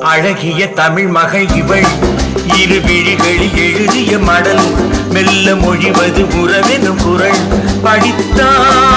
அழகிய தமிழ் மகள் இவள். இரு விழிகளில் எழுதிய மடல் மெல்ல மொழிவது உறவெனும் குரல். படித்தான்